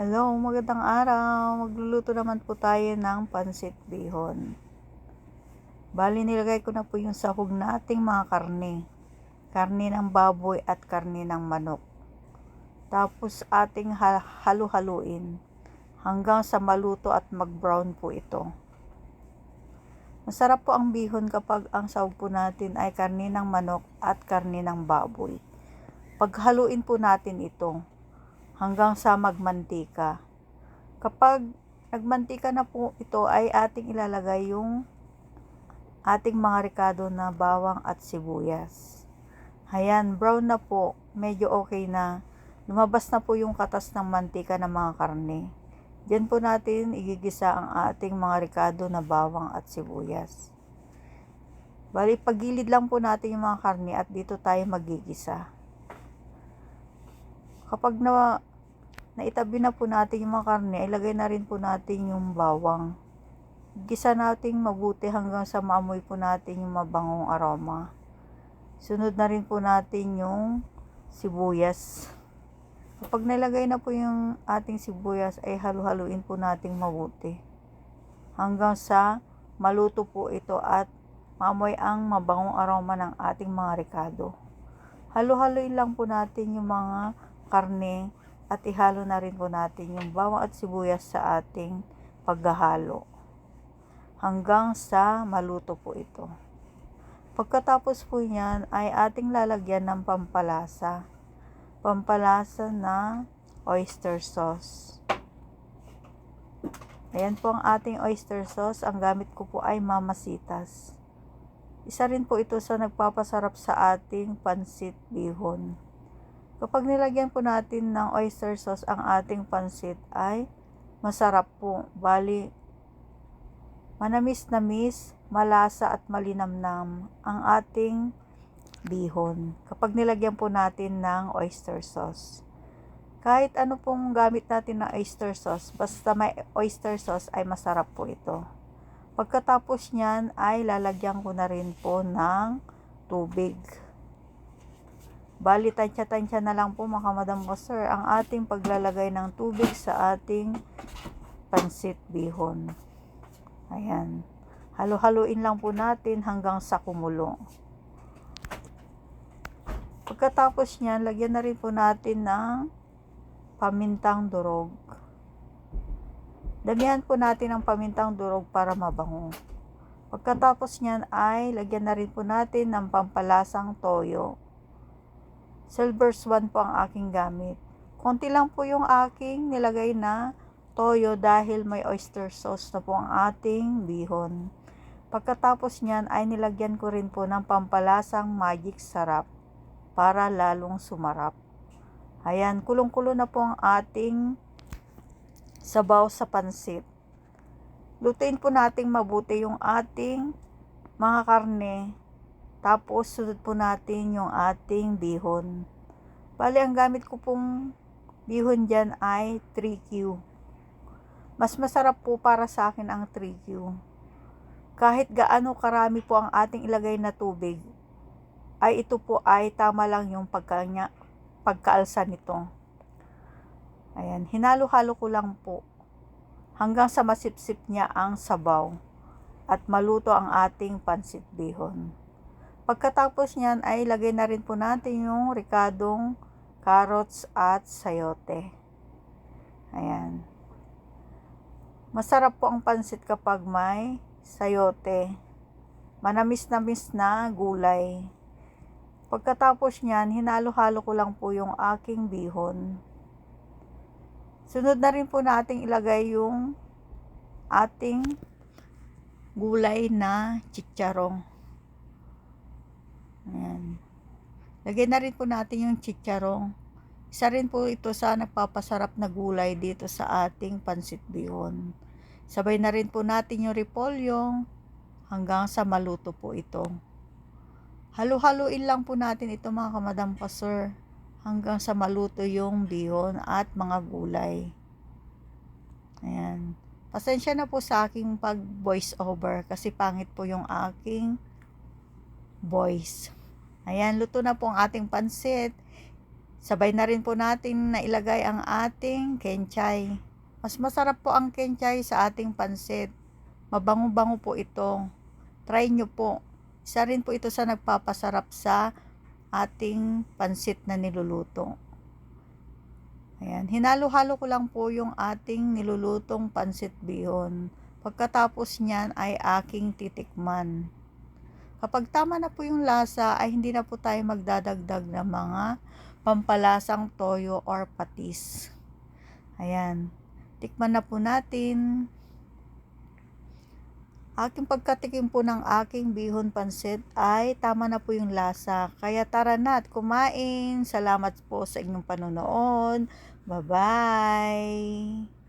Hello, magandang araw. Magluluto naman po tayo ng pansit bihon. Bali, nilagay ko na po yung sahog na ating mga karne. Karne ng baboy at karne ng manok. Tapos ating halu-haluin hanggang sa maluto at mag-brown po ito. Masarap po ang bihon kapag ang sahog po natin ay karne ng manok at karne ng baboy. Paghaluin po natin ito hanggang sa magmantika. Kapag nagmantika na po ito ay ating ilalagay yung ating mga ricado na bawang at sibuyas. Ayan, brown na po. Medyo okay na. Lumabas na po yung katas ng mantika ng mga karne. Diyan po natin igigisa ang ating mga ricado na bawang at sibuyas. Bali, pagilid lang po natin yung mga karne at dito tayo magigisa. Kapag na naitabi na po natin yung mga karne, ilagay na rin po natin yung bawang. Gisa natin mabuti hanggang sa maamoy po natin yung mabangong aroma. Sunod na rin po natin yung sibuyas. Kapag nilagay na po yung ating sibuyas, ay halu-haluin po natin mabuti. Hanggang sa maluto po ito at maamoy ang mabangong aroma ng ating mga ricado. Halu-haluin lang po natin yung mga karne at ihalo na rin po natin yung bawang at sibuyas sa ating paghahalo hanggang sa maluto po ito. Pagkatapos po niyan ay ating lalagyan ng pampalasa. Pampalasa na oyster sauce. Ayan po ang ating oyster sauce. Ang gamit ko po ay mamasitas. Isa rin po ito sa nagpapasarap sa ating pansit bihon. Kapag nilagyan po natin ng oyster sauce ang ating pansit ay masarap po. Bali, manamis-namis, malasa at malinamnam ang ating bihon. Kapag nilagyan po natin ng oyster sauce. Kahit ano pong gamit natin na oyster sauce, basta may oyster sauce ay masarap po ito. Pagkatapos niyan ay lalagyan ko na rin po ng tubig. Bali, tansya-tansya na lang po mga madam ko sir ang ating paglalagay ng tubig sa ating pansit bihon. Ayan. Halo-haluin lang po natin hanggang sa kumulo. Pagkatapos niyan, lagyan na rin po natin ng pamintang durog. Damihan po natin ng pamintang durog para mabango. Pagkatapos niyan ay lagyan na rin po natin ng pampalasang toyo. Silver Swan po ang aking gamit. Konti lang po yung aking nilagay na toyo dahil may oyster sauce na po ang ating bihon. Pagkatapos niyan ay nilagyan ko rin po ng pampalasang magic sarap para lalong sumarap. Ayan, kulong-kulo na po ang ating sabaw sa pansit. Lutuin po nating mabuti yung ating mga karne tapos, sunod po natin yung ating bihon. Bali, ang gamit ko pong bihon dyan ay 3Q. Mas masarap po para sa akin ang 3Q. Kahit gaano karami po ang ating ilagay na tubig, ay ito po ay tama lang yung pagkanya, pagkaalsa nito. Ayan, hinalo-halo ko lang po hanggang sa masipsip niya ang sabaw at maluto ang ating pansit bihon. Pagkatapos niyan ay lagay na rin po natin yung ricadong carrots at sayote. Ayan. Masarap po ang pansit kapag may sayote. Manamis-namis na gulay. Pagkatapos niyan, hinalo-halo ko lang po yung aking bihon. Sunod na rin po nating ilagay yung ating gulay na chicharong. Ayan. Lagay na rin po natin yung chicharong. Isa rin po ito sa nagpapasarap na gulay dito sa ating pansit bihon. Sabay na rin po natin yung repolyo hanggang sa maluto po ito. Halu-haluin lang po natin ito mga kamadam pasor hanggang sa maluto yung bihon at mga gulay. Ayan. Pasensya na po sa aking pag voice over kasi pangit po yung aking voice. Ayan, luto na po ang ating pansit. Sabay na rin po natin na ilagay ang ating kenchay. Mas masarap po ang kenchay sa ating pansit. Mabango-bango po ito. Try nyo po. Isa rin po ito sa nagpapasarap sa ating pansit na niluluto. Ayan, hinalo-halo ko lang po yung ating nilulutong pansit bihon. Pagkatapos niyan ay aking titikman. Kapag tama na po yung lasa ay hindi na po tayo magdadagdag ng mga pampalasang toyo or patis. Ayan, tikman na po natin. Aking pagkatikim po ng aking bihon pansit ay tama na po yung lasa. Kaya tara na at kumain. Salamat po sa inyong panonood. Bye-bye!